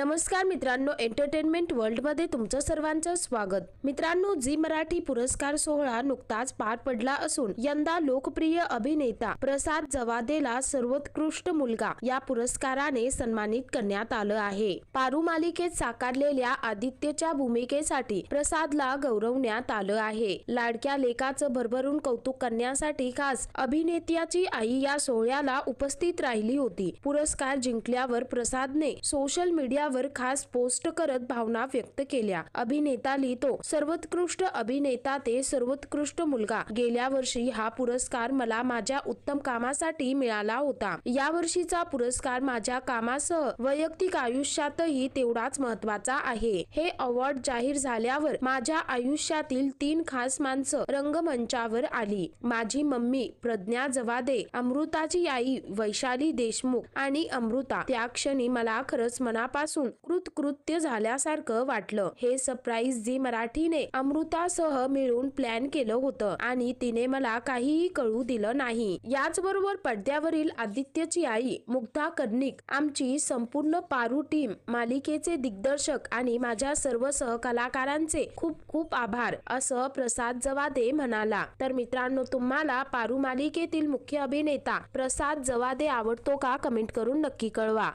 नमस्कार मित्रांनो एंटरटेनमेंट वर्ल्डमध्ये तुमचं सर्वांचं स्वागत. मित्रांनो झी मराठी पुरस्कार सोहळा नुकताच पार पडला असून यंदा लोकप्रिय अभिनेता प्रसाद जवादेला सर्वोत्कृष्ट मुलगा या पुरस्काराने सन्मानित करण्यात आलं आहे. पारू मालिकेत साकारलेल्या आदित्यच्या भूमिकेसाठी प्रसादला गौरवण्यात आलं आहे. लाडक्या लेखाचं भरभरून कौतुक करण्यासाठी खास अभिनेत्याची आई या सोहळ्याला उपस्थित राहिली होती. पुरस्कार जिंकल्यावर प्रसादने सोशल मीडिया मीडियावर खास पोस्ट करत भावना व्यक्त केल्या. अभिनेता लिहितो सर्वोत्कृष्ट अभिनेता ते सर्वोत्कृष्ट मुलगा. गेल्या वर्षी हा पुरस्कार मला माझ्या उत्तम कामासाठी मिळाला होता. या वर्षीचा पुरस्कार माझ्या कामासह वैयक्तिक आयुष्यातही तेवढाच महत्त्वाचा आहे. हे अवॉर्ड जाहीर झाल्यावर माझ्या आयुष्यातील तीन खास माणसं रंगमंचावर आली. माझी मम्मी प्रज्ञा जवादे अमृताची आई वैशाली देशमुख आणि अमृता. त्या क्षणी मला खरंच मनापासून कृतकृत्य झाल्यासारखं वाटलं. हे सरप्राईज जी मराठीने अमृतासह मिळून प्लॅन केलं होतं आणि तिने मला काहीही कळू दिलं नाही. याचबरोबर पडद्यावरील आदित्यची आई मुग्धा कर्णिक आमची संपूर्ण पारू टीम मालिकेचे दिग्दर्शक आणि माझ्या सर्व सहकलाकारांचे खूप खूप आभार असं प्रसाद जवादे म्हणाला. तर मित्रांनो तुम्हाला पारू मालिकेतील मुख्य अभिनेता प्रसाद जवादे आवडतो का? कमेंट करून नक्की कळवा.